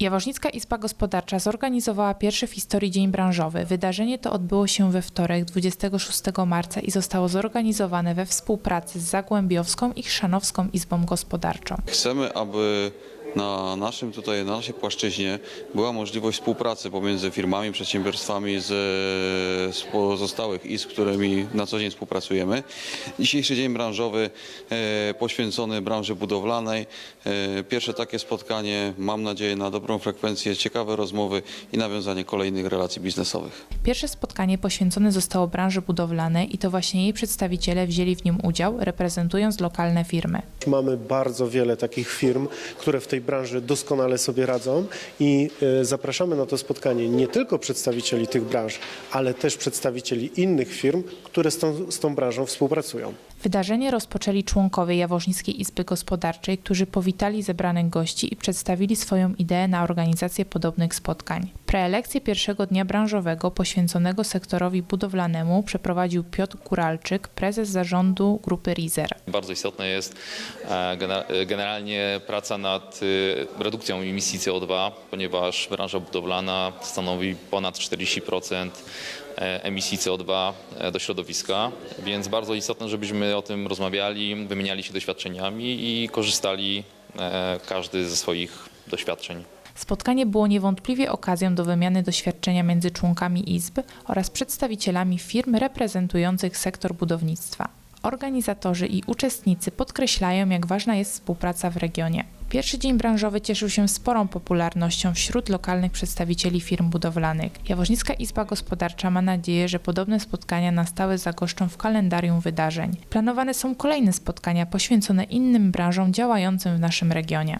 Jaworznicka Izba Gospodarcza zorganizowała pierwszy w historii Dzień Branżowy. Wydarzenie to odbyło się we wtorek 26 marca i zostało zorganizowane we współpracy z Zagłębiowską i Chrzanowską Izbą Gospodarczą. Chcemy, aby na naszym tutaj, na naszej płaszczyźnie była możliwość współpracy pomiędzy firmami, przedsiębiorstwami z, z pozostałych izb, z którymi na co dzień współpracujemy. Dzisiejszy dzień branżowy e, poświęcony branży budowlanej. E, pierwsze takie spotkanie, mam nadzieję na dobrą frekwencję, ciekawe rozmowy i nawiązanie kolejnych relacji biznesowych. Pierwsze spotkanie poświęcone zostało branży budowlanej i to właśnie jej przedstawiciele wzięli w nim udział, reprezentując lokalne firmy. Mamy bardzo wiele takich firm, które w tej branży doskonale sobie radzą i e, zapraszamy na to spotkanie nie tylko przedstawicieli tych branż, ale też przedstawicieli innych firm, które z tą, z tą branżą współpracują. Wydarzenie rozpoczęli członkowie Jaworznickiej Izby Gospodarczej, którzy powitali zebranych gości i przedstawili swoją ideę na organizację podobnych spotkań. Preelekcję pierwszego dnia branżowego poświęconego sektorowi budowlanemu przeprowadził Piotr Kuralczyk, prezes zarządu grupy Rizer. Bardzo istotna jest e, generalnie praca nad e, redukcją emisji CO2, ponieważ branża budowlana stanowi ponad 40% e, emisji CO2 e, do środowiska, więc bardzo istotne, żebyśmy o tym rozmawiali, wymieniali się doświadczeniami i korzystali każdy ze swoich doświadczeń. Spotkanie było niewątpliwie okazją do wymiany doświadczenia między członkami Izby oraz przedstawicielami firm reprezentujących sektor budownictwa. Organizatorzy i uczestnicy podkreślają, jak ważna jest współpraca w regionie. Pierwszy dzień branżowy cieszył się sporą popularnością wśród lokalnych przedstawicieli firm budowlanych. Jaworznicka Izba Gospodarcza ma nadzieję, że podobne spotkania na stałe zagoszczą w kalendarium wydarzeń. Planowane są kolejne spotkania poświęcone innym branżom działającym w naszym regionie.